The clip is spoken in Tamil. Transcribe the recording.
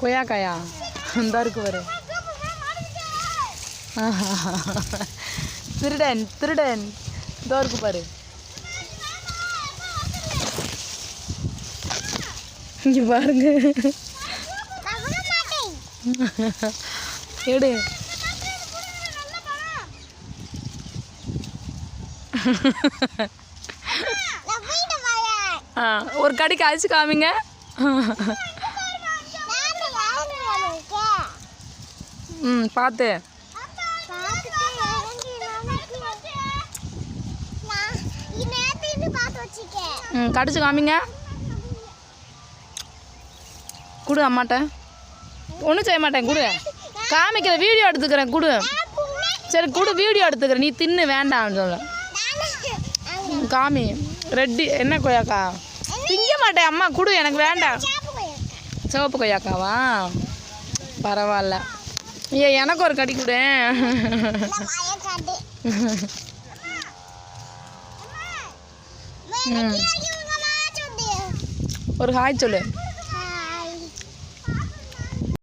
கொய்யாக்காயா? இந்த இருக்கு பாரு. திருடன் திருடன். இதோ இருக்கு பாரு. இங்க பாருங்க. எடு. ஆ ஒரு கடிக்கு அழிச்சு காமிங்க. ம் பார்த்து ம் கடிச்சு காமிங்க. கொடு அம்மாட்ட. ஒன்றும் செய்ய மாட்டேன் கொடு. காமிக்கிற வீடியோ எடுத்துக்கிறேன் கொடு. சரி கொடு வீடியோ எடுத்துக்கிறேன். நீ தின்னு வேண்டாம்னு சொல்ல. காமி. ரெட்டி என்ன கொய்யாக்கா? திங்க மாட்டேன் அம்மா கொடு எனக்கு வேண்டாம். சிவப்பு கொய்யாக்காவா? பரவாயில்ல. ஐயா எனக்கு ஒரு கடி கொடு ஒரு ஹாய் சொல்லு